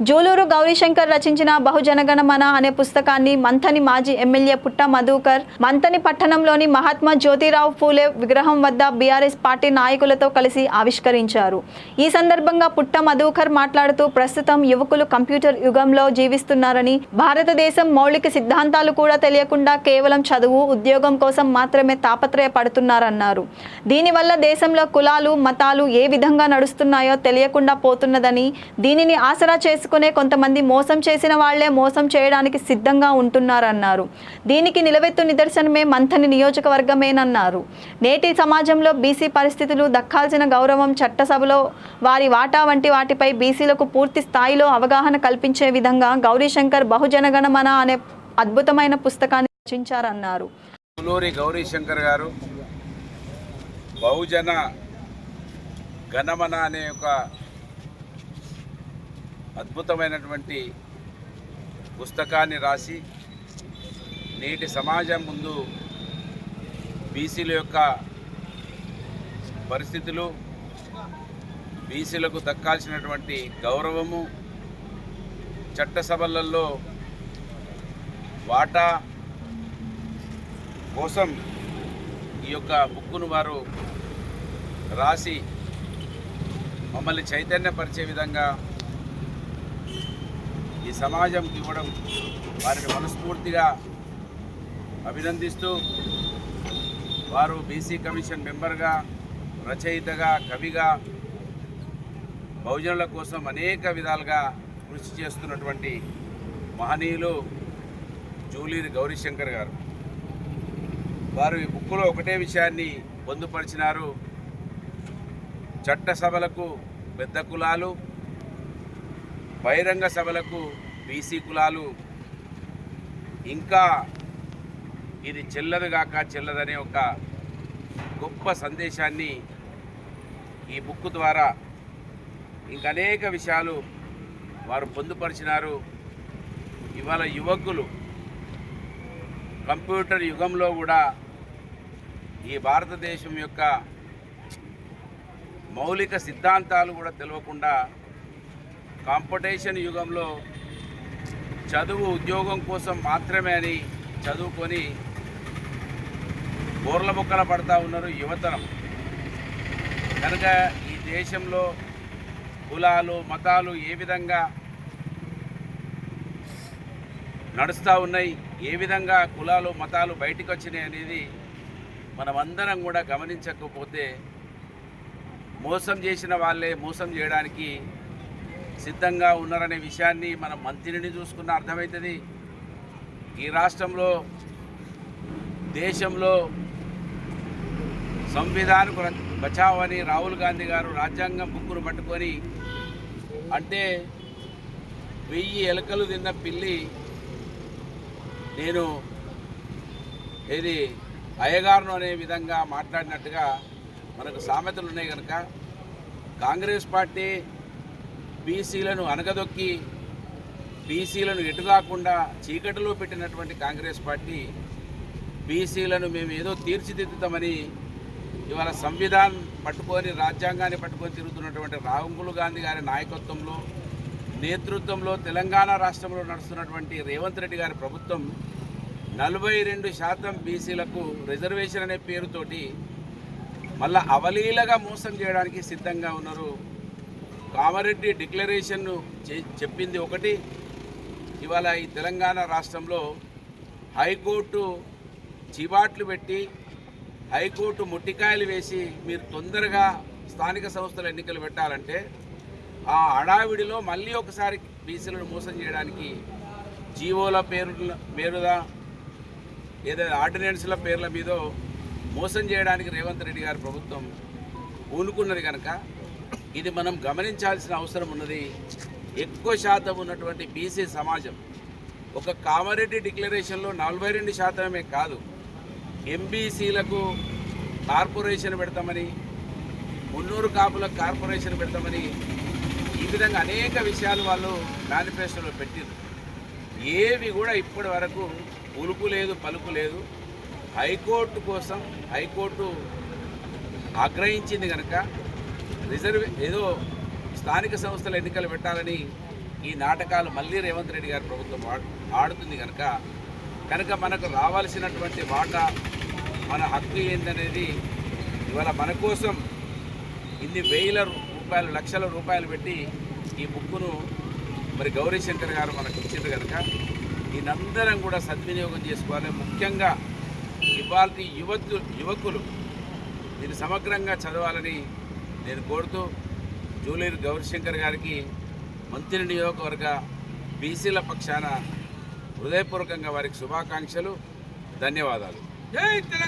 జూలూరు గౌరీశంకర్ రచించిన బహుజనగణమన అనే పుస్తకాన్ని మంథని మాజీ ఎమ్మెల్యే పుట్ట మధుకర్ మంథని పట్టణంలోని మహాత్మా జ్యోతిరావు ఫూలే విగ్రహం వద్ద బీఆర్ఎస్ పార్టీ నాయకులతో కలిసి ఆవిష్కరించారు. ఈ సందర్భంగా పుట్ట మధుకర్ మాట్లాడుతూ ప్రస్తుతం యువకులు కంప్యూటర్ యుగంలో జీవిస్తున్నారని భారతదేశం మౌలిక సిద్ధాంతాలు కూడా తెలియకుండా కేవలం చదువు ఉద్యోగం కోసం మాత్రమే తాపత్రయపడుతున్నారన్నారు. దీనివల్ల దేశంలో కులాలు మతాలు ఏ విధంగా నడుస్తున్నాయో తెలియకుండా పోతున్నదని దీనిని ఆసరా చేసుకునే కొంతమంది మోసం చేసిన వాళ్ళే మోసం చేయడానికి సిద్ధంగా ఉంటున్నారన్నారు. దీనికి నిలవెత్తు నిదర్శనమే మంథని నియోజకవర్గమేనన్నారు. నేటి సమాజంలో బీసీ పరిస్థితులు దక్కాల్సిన గౌరవం చట్టసభలో వారి వాటా వంటి వాటిపై బీసీలకు పూర్తి స్థాయిలో అవగాహన కల్పించే విధంగా గౌరీశంకర్ బహుజనగణమన అనే అద్భుతమైన పుస్తకాన్ని రచించారన్నారు. గౌరీశంకర్ గారు బహుజన గణమన అనే ఒక అద్భుతమైనటువంటి పుస్తకాన్ని రాసి నేటి సమాజం ముందు బీసీల యొక్క పరిస్థితులు బీసీలకు దక్కాల్సినటువంటి గౌరవము చట్టసభలలో వాటా కోసం ఈ యొక్క బుక్కును వారు రాసి మమ్మల్ని చైతన్యపరిచే విధంగా ఈ సమాజంకి ఇవ్వడం వారిని మనస్ఫూర్తిగా అభినందిస్తూ వారు బీసీ కమిషన్ మెంబర్గా రచయితగా కవిగా బహుజనుల కోసం అనేక విధాలుగా కృషి చేస్తున్నటువంటి మహనీయులు జూలీరి గౌరీశంకర్ గారు. వారు ఈ బుక్కులో ఒకటే విషయాన్ని పొందుపరిచినారు. చట్టసభలకు పెద్ద కులాలు బహిరంగ సభలకు బీసీ కులాలు ఇంకా ఇది చెల్లదుగాక చెల్లదనే ఒక గొప్ప సందేశాన్ని ఈ బుక్ ద్వారా ఇంకా అనేక విషయాలు వారు పొందుపరిచినారు. ఇవాళ యువకులు కంప్యూటర్ యుగంలో కూడా ఈ భారతదేశం యొక్క మౌలిక సిద్ధాంతాలు కూడా తెలియకుండా కాంపిటీషన్ యుగంలో చదువు ఉద్యోగం కోసం మాత్రమే అని చదువుకొని బోర్ల బొక్కల పడతా ఉన్నారు యువతరం. కనుక ఈ దేశంలో కులాలు మతాలు ఏ విధంగా నడుస్తూ ఉన్నాయి ఏ విధంగా కులాలు మతాలు బయటికి వచ్చినాయి అనేది మనమందరం కూడా గమనించకపోతే మోసం చేసిన వాళ్ళే మోసం చేయడానికి సిద్ధంగా ఉన్నారనే విషయాన్ని మన మంత్రిని చూసుకున్న అర్థమవుతుంది. ఈ రాష్ట్రంలో దేశంలో సంవిధానకు ర- బచావ్ అని రాహుల్ గాంధీ గారు రాజ్యాంగం బుక్కును పట్టుకొని అంటే వెయ్యి ఎలకలు తిన్న పిల్లి నేను ఏది అయ్యగారును అనే విధంగా మాట్లాడినట్టుగా మనకు సామెతలు ఉన్నాయి కనుక కాంగ్రెస్ పార్టీ బీసీలను అనగదొక్కి బీసీలను ఎటుదాకుండా చీకటిలో పెట్టినటువంటి కాంగ్రెస్ పార్టీ బీసీలను మేము ఏదో తీర్చిదిద్దుతామని ఇవాళ సంవిధాన్ పట్టుకొని రాజ్యాంగాన్ని పట్టుకొని తిరుగుతున్నటువంటి రాహుల్ గాంధీ గారి నాయకత్వంలో నేతృత్వంలో తెలంగాణ రాష్ట్రంలో నడుస్తున్నటువంటి రేవంత్ రెడ్డి గారి ప్రభుత్వం నలభై రెండు శాతం బీసీలకు రిజర్వేషన్ అనే పేరుతోటి మళ్ళా అవలీలగా మోసం చేయడానికి సిద్ధంగా ఉన్నారు కామారెడ్డి డిక్లరేషన్ను చె- చెప్పింది ఒకటి. ఇవాళ ఈ తెలంగాణ రాష్ట్రంలో హైకోర్టు చివాట్లు పెట్టి హైకోర్టు ముట్టికాయలు వేసి మీరు తొందరగా స్థానిక సంస్థల ఎన్నికలు పెట్టాలంటే ఆ హడావిడిలో మళ్ళీ ఒకసారి బీసీలను మోసం చేయడానికి జీవోల పేరు పేరుదా ఏదైనా ఆర్డినెన్స్ల పేర్ల మీద మోసం చేయడానికి రేవంత్ రెడ్డి గారి ప్రభుత్వం పూనుకున్నది కనుక ఇది మనం గమనించాల్సిన అవసరం ఉన్నది. ఎక్కువ శాతం ఉన్నటువంటి బీసీ సమాజం ఒక కామారెడ్డి డిక్లరేషన్లో నలభై రెండు శాతమే కాదు. ఎంబీసీలకు కార్పొరేషన్ పెడతామని మున్నూరు కాపులకు కార్పొరేషన్ పెడతామని ఈ విధంగా అనేక విషయాలు వాళ్ళు మేనిఫెస్టోలో పెట్టారు ఏవి కూడా ఇప్పటి వరకు ఉలుపు లేదు పలుకు లేదు. హైకోర్టు కోసం హైకోర్టు ఆగ్రహించింది కనుక రిజర్వ్ ఏదో స్థానిక సంస్థల ఎన్నికలు పెట్టాలని ఈ నాటకాలు మళ్ళీ రేవంత్ రెడ్డి గారి ప్రభుత్వం ఆడుతుంది కనుక కనుక మనకు రావాల్సినటువంటి వాటా మన హక్కు ఏందనేది ఇవాళ మన కోసం ఇన్ని వేల రూపాయలు లక్షల రూపాయలు పెట్టి ఈ బుక్కును మరి గౌరీశంకర్ గారు మనకు ఇచ్చింది కనుక దీనందరం కూడా సద్వినియోగం చేసుకోవాలి. ముఖ్యంగా ఇవాళ యువతు యువకులు దీన్ని సమగ్రంగా చదవాలని నేను కోరుతూ జూలూరు గౌరీశంకర్ గారికి మంత్రి నియోజకవర్గ బీసీల పక్షాన హృదయపూర్వకంగా వారికి శుభాకాంక్షలు ధన్యవాదాలు.